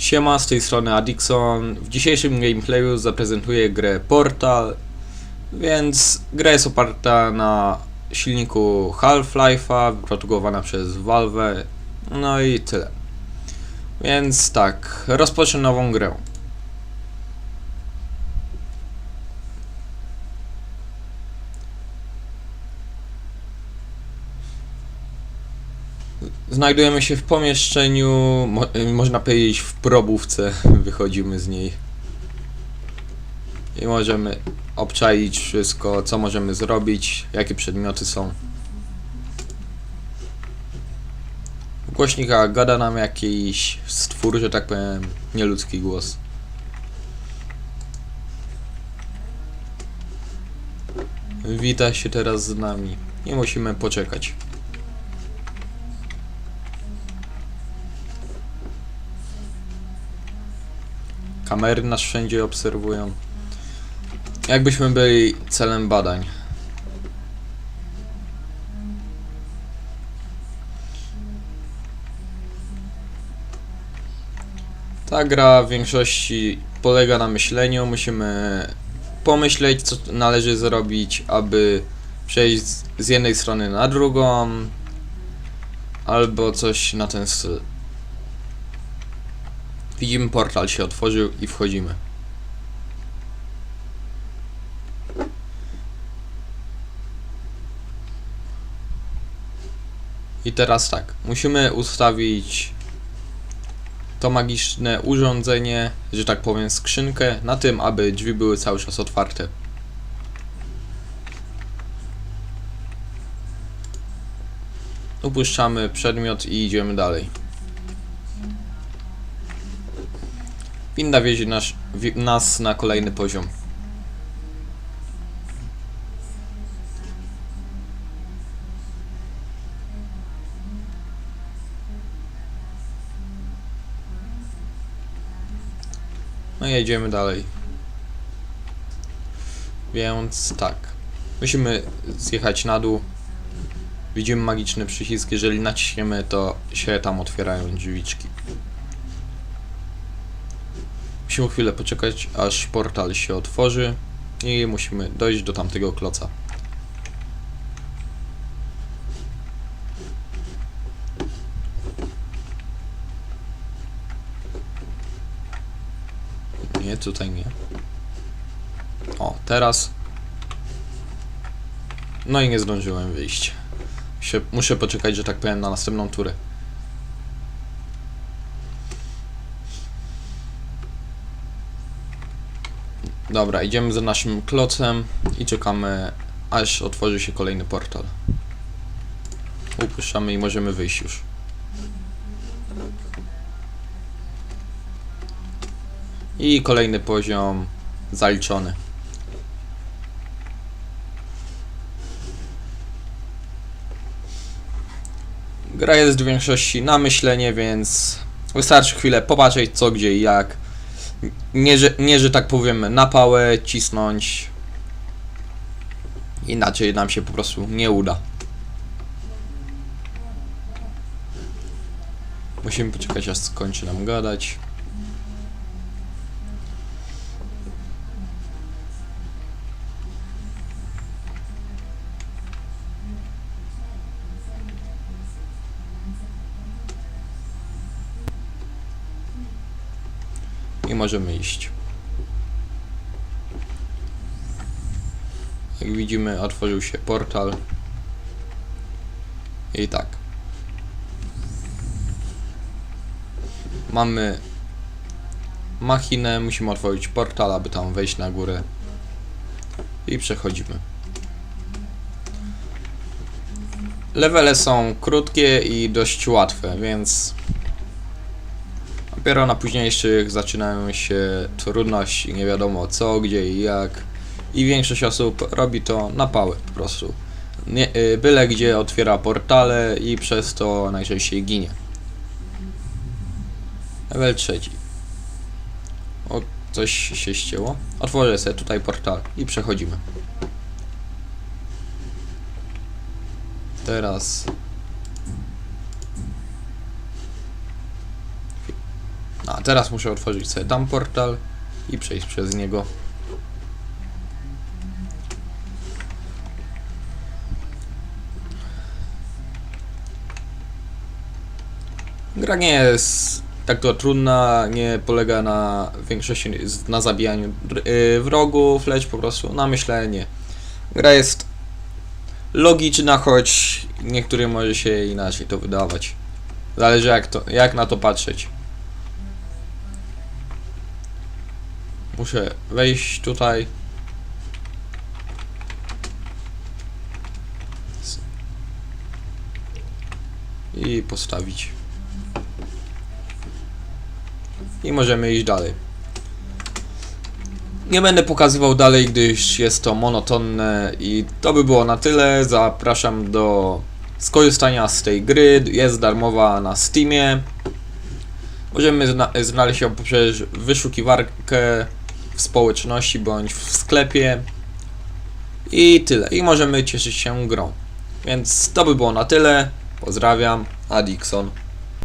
Siema, z tej strony Adixon. W dzisiejszym gameplayu zaprezentuję grę Portal, więc gra jest oparta na silniku Half-Life'a, wyprodukowana przez Valve, no i tyle. Więc tak, rozpocznę nową grę. Znajdujemy się w pomieszczeniu, mo można powiedzieć w probówce, wychodzimy z niej. I możemy obczaić wszystko, co możemy zrobić, jakie przedmioty są. W głośnikach gada nam jakiś stwór, że tak powiem, nieludzki głos. Wita się teraz z nami. Nie musimy poczekać. Kamery nas wszędzie obserwują. Jakbyśmy byli celem badań. Ta gra w większości polega na myśleniu. Musimy pomyśleć, co należy zrobić, aby przejść z- jednej strony na drugą, albo coś na ten styl. Widzimy portal się otworzył i wchodzimy. I teraz tak, musimy ustawić to magiczne urządzenie, że tak powiem skrzynkę, na tym, aby drzwi były cały czas otwarte. Upuszczamy przedmiot i idziemy dalej. Winda wiezie nas, nas na kolejny poziom. No i jedziemy dalej. Więc tak. Musimy zjechać na dół. Widzimy magiczny przycisk. Jeżeli naciśniemy, to się tam otwierają drzwiczki. Musimy chwilę poczekać, aż portal się otworzy i musimy dojść do tamtego kloca. Nie, tutaj nie. O, teraz. No i nie zdążyłem wyjść. Muszę poczekać, że tak powiem, na następną turę. Dobra, idziemy za naszym klocem i czekamy, aż otworzy się kolejny portal. Upuszczamy i możemy wyjść już. I kolejny poziom zaliczony. Gra jest w większości na myślenie, więc wystarczy chwilę popatrzeć co, gdzie i jak. Nie, że, nie, że tak powiem, na pałę cisnąć. Inaczej nam się po prostu nie uda. Musimy poczekać, aż skończy nam gadać. I możemy iść. Jak widzimy, otworzył się portal. I tak. Mamy machinę, musimy otworzyć portal, aby tam wejść na górę. I przechodzimy. Levele są krótkie i dość łatwe, więc Dopiero na późniejszych zaczynają się trudności, nie wiadomo co, gdzie i jak. I większość osób robi to na pałę po prostu. Nie, y, byle gdzie otwiera portale i przez to najczęściej ginie. Level trzeci. O, coś się ścięło. Otworzę sobie tutaj portal i przechodzimy. Teraz A teraz muszę otworzyć sobie tam portal i przejść przez niego. Gra nie jest tak to trudna, nie polega na większości na zabijaniu y, wrogów, lecz po prostu na myślenie. Gra jest logiczna, choć niektórym może się inaczej to wydawać. Zależy jak, to, jak na to patrzeć. Muszę wejść tutaj. I postawić. I możemy iść dalej. Nie będę pokazywał dalej, gdyż jest to monotonne i to by było na tyle. Zapraszam do skorzystania z tej gry. Jest darmowa na Steamie. Możemy zna znaleźć ją poprzez wyszukiwarkę w społeczności bądź w sklepie. I tyle. I możemy cieszyć się grą. Więc to by było na tyle. Pozdrawiam. Adixon.